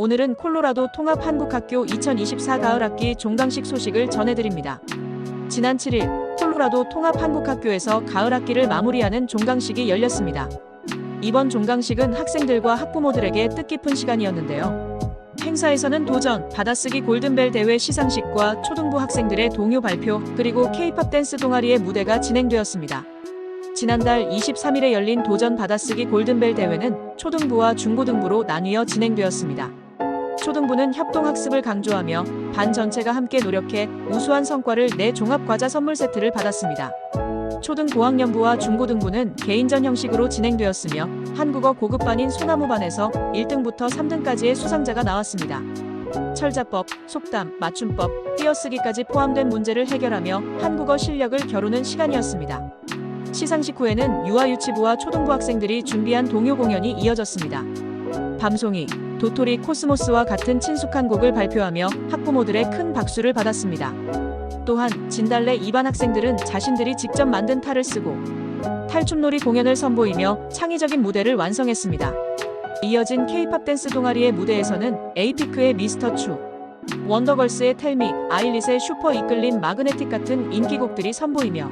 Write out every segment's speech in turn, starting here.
오늘은 콜로라도 통합한국학교 2024 가을학기 종강식 소식을 전해드립니다. 지난 7일 콜로라도 통합한국학교에서 가을학기를 마무리하는 종강식이 열렸습니다. 이번 종강식은 학생들과 학부모들에게 뜻깊은 시간이었는데요. 행사에서는 도전, 받아쓰기 골든벨 대회 시상식과 초등부 학생들의 동요 발표, 그리고 K-팝 댄스 동아리의 무대가 진행되었습니다. 지난달 23일에 열린 도전 받아쓰기 골든벨 대회는 초등부와 중고등부로 나뉘어 진행되었습니다. 초등부는 협동학습을 강조하며 반 전체가 함께 노력해 우수한 성과를 내 종합과자 선물 세트를 받았습니다. 초등 고학년부와 중고등부는 개인전 형식으로 진행되었으며 한국어 고급반인 소나무반에서 1등부터 3등까지의 수상자가 나왔습니다. 철자법, 속담, 맞춤법, 띄어쓰기까지 포함된 문제를 해결하며 한국어 실력을 겨루는 시간이었습니다. 시상식 후에는 유아유치부와 초등부 학생들이 준비한 동요 공연이 이어졌습니다. 밤송이, 도토리 코스모스와 같은 친숙한 곡을 발표하며 학부모들의 큰 박수를 받았습니다. 또한 진달래 2반 학생들은 자신들이 직접 만든 탈을 쓰고 탈춤놀이 공연을 선보이며 창의적인 무대를 완성했습니다. 이어진 K-팝 댄스 동아리의 무대에서는 에이피크의 미스터 추, 원더걸스의 텔미, 아일릿의 슈퍼 이끌린 마그네틱 같은 인기곡들이 선보이며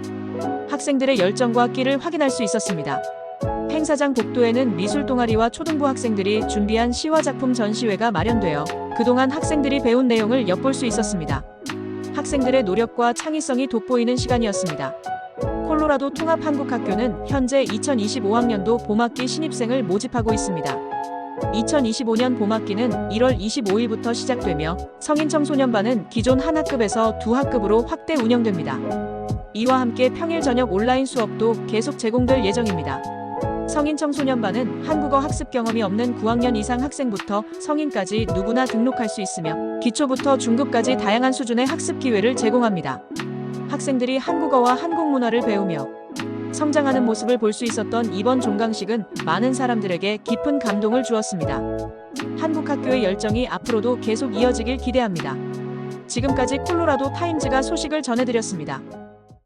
학생들의 열정과 끼를 확인할 수 있었습니다. 행사장 복도에는 미술 동아리와 초등부 학생들이 준비한 시화 작품 전시회가 마련되어 그동안 학생들이 배운 내용을 엿볼 수 있었습니다. 학생들의 노력과 창의성이 돋보이는 시간이었습니다. 콜로라도 통합한국학교는 현재 2025학년도 봄학기 신입생을 모집하고 있습니다. 2025년 봄학기는 1월 25일부터 시작되며 성인 청소년반은 기존 한 학급에서 두 학급으로 확대 운영됩니다. 이와 함께 평일 저녁 온라인 수업도 계속 제공될 예정입니다. 성인 청소년반은 한국어 학습 경험이 없는 9학년 이상 학생부터 성인까지 누구나 등록할 수 있으며 기초부터 중급까지 다양한 수준의 학습 기회를 제공합니다. 학생들이 한국어와 한국 문화를 배우며 성장하는 모습을 볼 수 있었던 이번 종강식은 많은 사람들에게 깊은 감동을 주었습니다. 한국 학교의 열정이 앞으로도 계속 이어지길 기대합니다. 지금까지 콜로라도 타임즈가 소식을 전해드렸습니다.